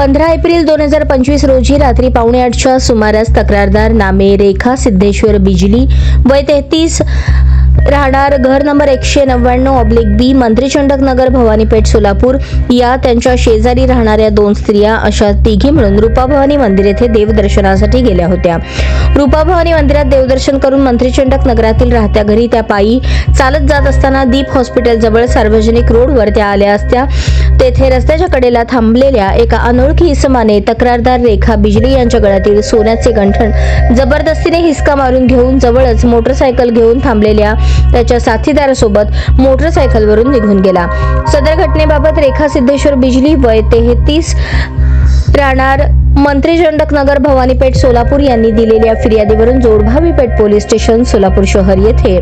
पंधरा एप्रिल दोन हजार पंचवीस रोजी रात्री पावणे आठच्या सुमारास तक्रारदार नामे रेखा सिद्धेश्वर बिजली वय तेहतीस राहणार घर नंबर एकशे नव्याण्णव ऑब्लिक बी मंत्रीचंडक नगर भवानीपेठ सोलापूर. या त्यांच्या शेजारी राहणाऱ्या दोन स्त्रिया अशा तिघी मिळून रूपाभवानी मंदिर येथे देवदर्शनासाठी गेल्या होत्या. रूपाभवानी मंदिरात देवदर्शन करून मंत्रीचंडक नगरातील राहत्या घरी त्या पायी चालत जात असताना दीप हॉस्पिटल जवळ सार्वजनिक रोडवर त्या आल्या असत्या. तेथे रस्त्याच्या कडेला थांबलेल्या एका अनोळखी इसमाने तक्रारदार रेखा बिजली यांच्या गळ्यातील सोन्याचे गंठण जबरदस्तीने हिसका मारून घेऊन जवळच मोटरसायकल घेऊन थांबलेल्या त्याच्या साथीदारासोबत मोटरसायकलवरून निघून गेला. सदर घटनेबाबत रेखा सिद्धेश्वर बिजली वय तेहतीस राहणार मंत्रीचंडक नगर भवानीपेठ सोलापूर यांनी दिलेल्या फिर्यादीवरून जोडभावी पेठ पोलीस स्टेशन सोलापूर शहर येथे.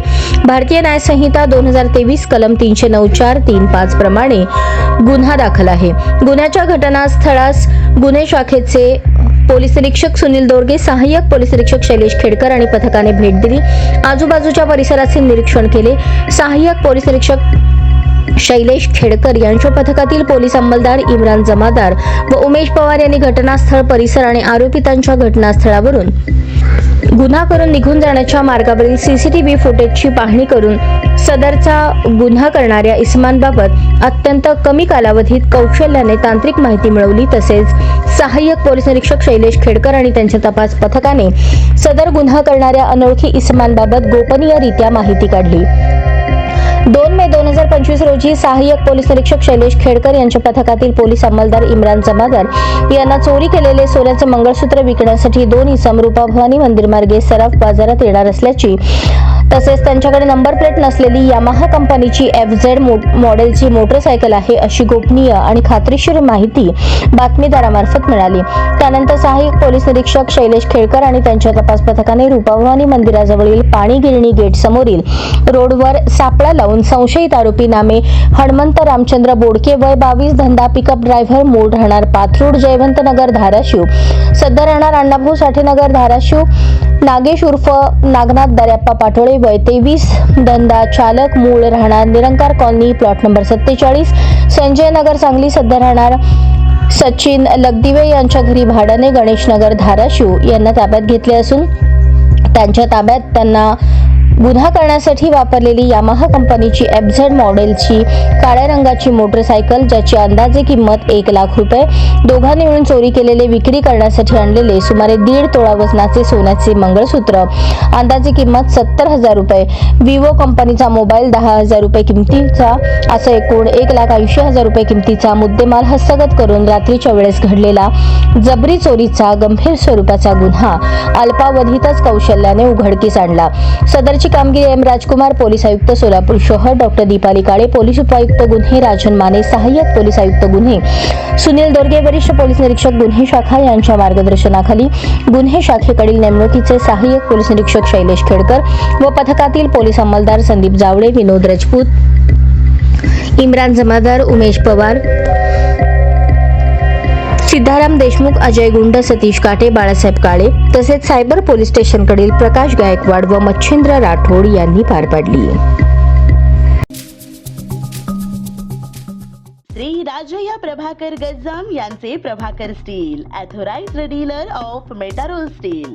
भारतीय न्याय संहिता दोन हजार तेवीस कलम तीनशे नऊ चार तीन पाच प्रमाणे गुन्हा दाखल आहे. गुन्ह्याच्या घटनास्थळास गुन्हे शाखेचे पोलीस निरीक्षक सुनील दोरगे सहाय्यक पोलीस निरीक्षक शैलेश खेडकर आणि पथकाने भेट दिली. आजूबाजूच्या परिसराचे निरीक्षण केले. सहाय्यक पोलीस निरीक्षक शैलेश खेडकर यांच्या पथकातील पोलीस अंमलदार इम्रान जमादार व उमेश पवार यांनी घटनास्थळ परिसर आणि आरोपितांच्या घटनास्थळावरून गुन्हा करून निघून जाण्याच्या मार्गावरील सीसीटीव्ही फुटेजची पाहणी करून सदरचा गुन्हा करणाऱ्या इसमांबाबत अत्यंत कमी कालावधीत कौशल्याने तांत्रिक माहिती मिळवली. तसेच सहाय्यक पोलीस निरीक्षक शैलेश खेडकर आणि त्यांच्या तपास पथकाने सदर गुन्हा करणाऱ्या अनोळखी इसमांबाबत गोपनीयरित्या माहिती काढली. हजार पंचवीस रोजी सहाय्यक पोलीस निरीक्षक शैलेश खेडकर यांच्या पथकातील पोलीस अंमलदार इम्रान जमादार यांना चोरी केलेले सोन्याचे मंगळसूत्र विकण्यासाठी दोन इसम रूपा भवानी मंदिर मार्गे सराफ बाजारात येणार असल्याची तसेच त्यांच्याकडे नंबर प्लेट नसलेली यामाहा कंपनीची एफ झेड मॉडेलची मोटरसायकल आहे अशी गोपनीय आणि खात्रीशीर माहिती बातमीदारामार्फत मिळाली. त्यानंतर सहाय्यक पोलीस निरीक्षक शैलेश खेळकर आणि त्यांच्या तपास पथकाने रूपाभवानी मंदिराजवळील पाणी गिरणी गेट समोरील रोडवर सापळा लावून संशयित आरोपी नामे हणमंत रामचंद्र बोडके वय बावीस धंदा पिकअप ड्रायव्हर मूळ राहणार पाथरूड जयवंत नगर धाराशिव. सध्या राहणार अण्णाभाऊ साठेनगर धाराशिव. नागेश उर्फ नागनाथ दर्याप्पा पाटोळे वय तेवीस धंदा चालक मूळ राहणार निरंकार कॉलनी प्लॉट नंबर सत्तेचाळीस. संजय नगर सांगली सध्या राहणार सचिन लगदिवे यांच्या घरी भाड्याने गणेशनगर धाराशिव. यांना ताब्यात घेतले असून त्यांच्या ताब्यात त्यांना गुन्हा करण्यासाठी वापरलेली यामाहा कंपनीची एफझेड मॉडेलची काळ्या रंगाची मोटरसायकल ज्याची अंदाजे किंमत एक लाख रुपये. दोघांनी मिळून चोरी केलेले विक्री करण्यासाठी आणलेले सुमारे दीड तोळा वजनाचे सोन्याचे मंगळसूत्र. अंदाजे किंमत सत्तर हजार रुपये. विवो कंपनीचा मोबाईल दहा हजार रुपये किमतीचा असं एकूण एक लाख ऐंशी हजार रुपये किमतीचा मुद्देमाल हस्तगत करून रात्रीच्या वेळेस घडलेला जबरी चोरीचा गंभीर स्वरूपाचा गुन्हा अल्पावधीतच कौशल्याने उघडकीस आणला. सदरची कामगिरी एम. राजकुमार पोलीस आयुक्त सोलापूर शहर डॉक्टर दीपाली काळे पोलीस उपायुक्त गुन्हे राजन माने सहाय्यक पोलीस आयुक्त गुन्हे सुनील दोर्गे वरिष्ठ पोलीस निरीक्षक गुन्हे शाखा यांच्या मार्गदर्शनाखाली गुन्हे शाखेकडील नेमणुकीचे सहाय्यक पोलीस निरीक्षक शैलेश खेडकर व पथकातील पोलीस अंमलदार संदीप जावळे विनोद राजपूत इम्रान जमादार उमेश पवार सिद्धाराम देशमुख अजय गुंड सतीश काटे बाळासाहेब काळे तसेच सायबर पोलीस स्टेशनकडील प्रकाश गायकवाड व मच्छिंद्र राठोड यांनी पार पाडली. श्री राजया प्रभाकर गज्जाम यांचे Prabhakar steel authorise dealer of Metarol steel.